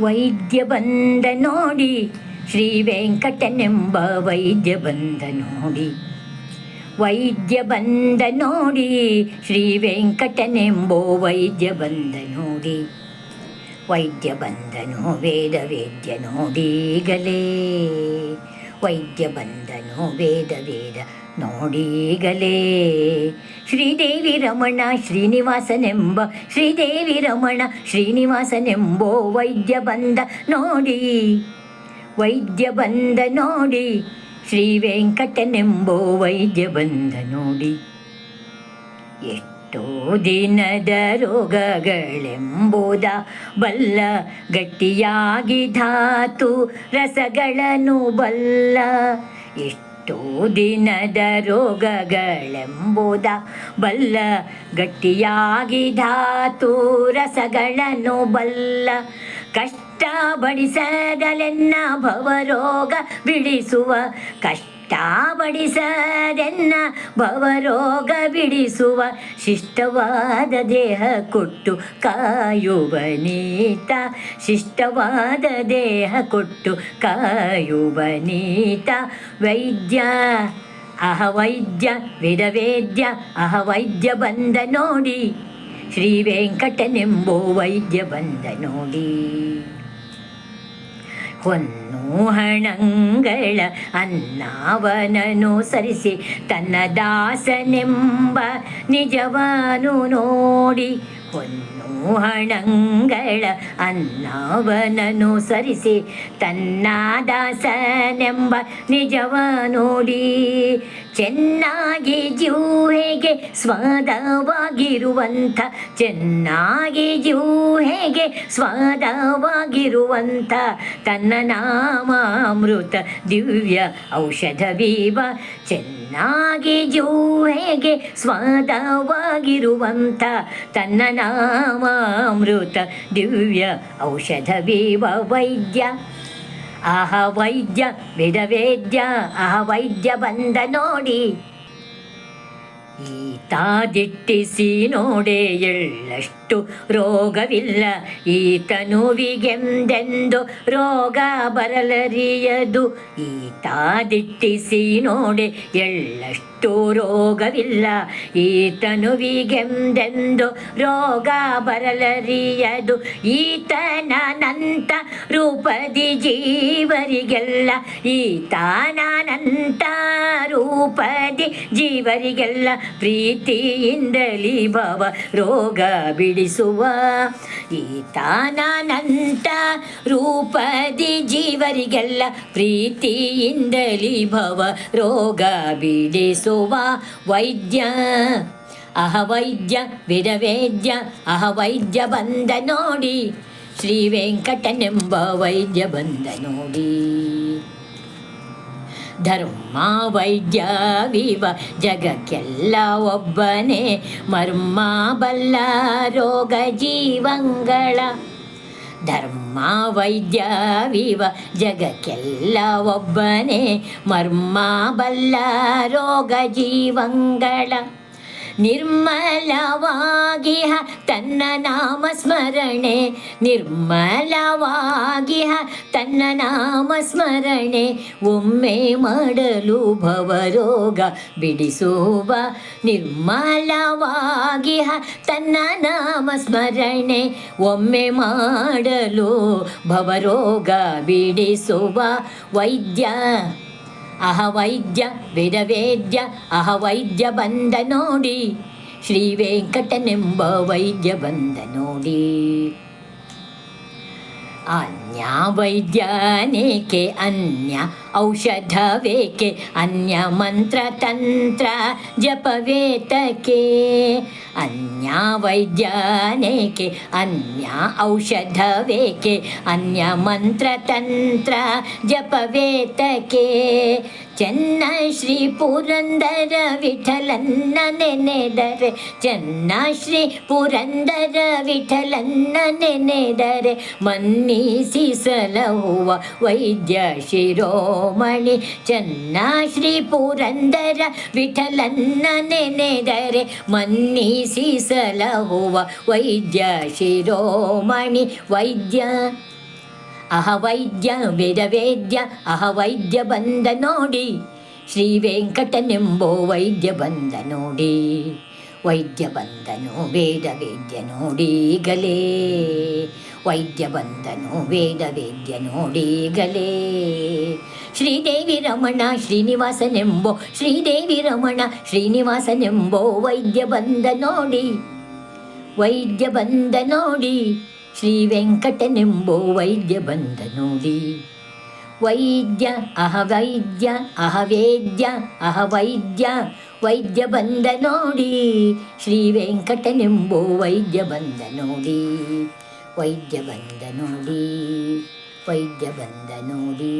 ವೈದ್ಯ ಬಂದ ನೋಡಿ ಶ್ರೀ ವೆಂಕಟನೆಂಬ ವೈದ್ಯ ಬಂದ ನೋಡಿ ವೈದ್ಯ ಬಂದ ನೋಡಿ ಶ್ರೀ ವೆಂಕಟನೆಂಬೋ ವೈದ್ಯ ಬಂದ ನೋಡಿ ವೈದ್ಯ ಬಂದನು ವೇದ ವೇದ್ಯ ನೋಡೀಗಲೇ ವೈದ್ಯ ಬಂದನು ವೇದ ವೇದ ನೋಡೀಗಲೇ. ಶ್ರೀದೇವಿ ರಮಣ ಶ್ರೀನಿವಾಸನೆಂಬ, ಶ್ರೀದೇವಿ ರಮಣ ಶ್ರೀನಿವಾಸನೆಂಬೋ ವೈದ್ಯ ಬಂದ ನೋಡಿ. ವೈದ್ಯ ಬಂದ ನೋಡಿ ಶ್ರೀ ವೆಂಕಟನೆಂಬೋ ವೈದ್ಯ ಬಂದ ನೋಡಿ. ಎಷ್ಟೋ ದಿನದ ರೋಗಗಳೆಂಬುದ ಬಲ್ಲ ಗಟ್ಟಿಯಾಗಿ ಧಾತು ರಸಗಳನ್ನು ಬಲ್ಲ ಎಷ್ಟೋ ದಿನದ ರೋಗಗಳೆಂಬುದ ಬಲ್ಲ ಗಟ್ಟಿಯಾಗಿ ಧಾತು ರಸಗಳನ್ನು ಬಲ್ಲ ಕಷ್ಟ ಬಡಿಸದಲೆನ್ನ ಭವರೋಗ ಬಿಡಿಸುವ ಕಷ್ಟ ಬಡಿಸದೆನ್ನ ಭವರೋಗ ಬಿಡಿಸುವ ಶಿಷ್ಟವಾದ ದೇಹ ಕೊಟ್ಟು ಕಾಯುವ ನೀತ. ಶಿಷ್ಟವಾದ ದೇಹ ಕೊಟ್ಟು ಕಾಯುವ ನೀತ. ವೈದ್ಯ ಅಹ ವೈದ್ಯ ವಿಧವೇದ್ಯ ಅಹ ವೈದ್ಯ ಬಂದ ನೋಡಿ. ಶ್ರೀ ವೆಂಕಟನೆಂಬೋ ವೈದ್ಯ ಬಂದ ನೋಡಿ. ಹೊನ್ನು ಹಣಂಗಳ ಅನ್ನವನನು ಸರಿಸಿ ತನ್ನ ದಾಸನೆಂಬ ನಿಜವನು ನೋಡಿ ಹೊನ್ನು ಹಣಂಗಳ ಅನ್ನವನನು ಸರಿಸಿ ತನ್ನ ದಾಸನೆಂಬ ನಿಜವ ನೋಡಿ. ಚೆನ್ನಾಗಿ ಜೂಹೆಗೆ ಸ್ವಾದವಾಗಿರುವಂಥ, ಚೆನ್ನಾಗಿ ಜೂಹೆಗೆ ಸ್ವಾದವಾಗಿರುವಂಥ ತನ್ನ ನಾಮಾಮೃತ ದಿವ್ಯ ಔಷಧವೀವ. ಚೆನ್ನಾಗಿ ಜೋಹೆಗೆ ಸ್ವಾದವಾಗಿರುವಂಥ ತನ್ನ ನಾಮಾಮೃತ ದಿವ್ಯ ಔಷಧ ವಿವ ವೈದ್ಯ. ಆಹ ವೈದ್ಯ, ವಿಧವೇದ್ಯ, ಆಹ ವೈದ್ಯ ಬಂದ ನೋಡಿ. ಈತ ದಿಟ್ಟಿಸಿ ನೋಡೆ ಎಳ್ಳಷ್ಟು ರೋಗವಿಲ್ಲ. ಈತನುವಿಗೆಂದೆಂದು ರೋಗ ಬರಲರಿಯದು. ಈ ದಿಟ್ಟಿಸಿ ನೋಡೆ ಎಳ್ಳಷ್ಟು ರೋಗವಿಲ್ಲ. ಈತನುವಿಗೆಂದೆಂದು ರೋಗ ಬರಲರಿಯದು. ಈತನಂತ ರೂಪದಿ ಜೀವರಿಗೆಲ್ಲ. ಈತನಂತ ರೂಪದಿ ಜೀವರಿಗೆಲ್ಲ. ಪ್ರೀತಿಯಿಂದಲಿ ಭವ ರೋಗ ಬಿಡಿಸುವ. ಈತಾನಂತ ರೂಪದಿ ಜೀವರಿಗೆಲ್ಲ ಪ್ರೀತಿಯಿಂದಲಿ ಭವ ರೋಗ ಬಿಡಿಸುವ. ವೈದ್ಯ, ಅಹ ವೈದ್ಯ, ವಿರವೇದ್ಯ, ಅಹ ವೈದ್ಯ ಬಂದ ನೋಡಿ. ಶ್ರೀ ವೆಂಕಟನೆಂಬ ವೈದ್ಯ ಬಂದ ನೋಡಿ. ಧರ್ಮ ವೈದ್ಯವಿವ ಜಗಕ್ಕೆಲ್ಲ ಒಬ್ಬನೇ ಮರ್ಮ ಬಲ್ಲ ರೋಗ ಜೀವಂಗಳ ಧರ್ಮ ವೈದ್ಯವಿವ ಜಗಕ್ಕೆಲ್ಲ ಒಬ್ಬನೇ ಮರ್ಮ ಬಲ್ಲ ರೋಗ ಜೀವಂಗಳ ನಿರ್ಮಲವಾಗಿಹ ತನ್ನ ನಾಮ ಸ್ಮರಣೆ ನಿರ್ಮಲವಾಗಿಹ ತನ್ನ ನಾಮ ಸ್ಮರಣೆ ಒಮ್ಮೆ ಮಾಡಲು ಭವರೋಗ ಬಿಡಿಸುವ. ನಿರ್ಮಲವಾಗಿಹ ತನ್ನ ನಾಮ ಸ್ಮರಣೆ ಒಮ್ಮೆ ಮಾಡಲು ಭವರೋಗ ಬಿಡಿಸುವ. ವೈದ್ಯ ಅಹ ವೈದ್ಯ ವೇದವೇದ್ಯ ಅಹ ವೈದ್ಯ ಬಂದ ನೋಡಿ. ಶ್ರೀ ವೆಂಕಟನೆಂಬ ವೈದ್ಯ ಬಂದ ನೋಡಿ. अन्या वैद्यानेके अन्य औषधवेके अन्यमन्त्रतन्त्र जपवेतके अन्या वैद्यानेके अन्या औषध अन्यमन्त्रतन्त्र जपवेतके। ಅನ್ಯ ಮಂತ್ರ ತಂತ್ರ ಜಪವೇತಕೆ ಚೆನ್ನ ಶ್ರೀ ಪುರಂದರ ವಿಠಲನ್ನ ನೆನೆದರೆ ಚೆನ್ನ ಶ್ರೀ ಪುರಂದರ ವಿಠಲನ್ನ ನೆನೆದರೆ ಮನ್ನಿಸಿ ಸಲಹುವ ವೈದ್ಯ ಶಿರೋಮಣಿ ಚೆನ್ನ ಶ್ರೀ ಪುರಂದರ ವಿಠಲನ್ನ ನೆನೆದರೆ ಮನ್ನಿಸಿ ಸಲಹುವ ವೈದ್ಯ ಶಿರೋಮಣಿ ವೈದ್ಯ ಅಹ ವೈದ್ಯ ವೇದ ವೇದ್ಯ ಅಹ ವೈದ್ಯ ಬಂದ ನೋಡಿ ಶ್ರೀ ವೆಂಕಟನೆಂಬೋ ವೈದ್ಯ ಬಂದ ನೋಡಿ ವೈದ್ಯ ಬಂದನು ವೇದ ವೇದ್ಯ ನೋಡೀಗಲೇ ವೈದ್ಯ ಬಂದನು ವೇದ ವೇದ್ಯ ನೋಡೀಗಲೇ ಶ್ರೀದೇವಿ ರಮಣ ಶ್ರೀನಿವಾಸನೆಂಬೋ ಶ್ರೀದೇವಿ ರಮಣ ಶ್ರೀನಿವಾಸನೆಂಬೋ ವೈದ್ಯ ಬಂದ ನೋಡಿ ವೈದ್ಯ ಬಂದ ನೋಡಿ ಶ್ರೀ ವೆಂಕಟನೆಂಬೋ ವೈದ್ಯ ಬಂದ ನೋಡಿ ವೈದ್ಯ ಅಹ ವೈದ್ಯ ಅಹ ವೇದ್ಯ ಅಹ ವೈದ್ಯ ವೈದ್ಯ ಬಂದ ನೋಡಿ ಶ್ರೀ ವೆಂಕಟನೆಂಬೋ ವೈದ್ಯ ಬಂದ ನೋಡಿ ವೈದ್ಯ ಬಂದ ನೋಡಿ ವೈದ್ಯ ಬಂದ ನೋಡಿ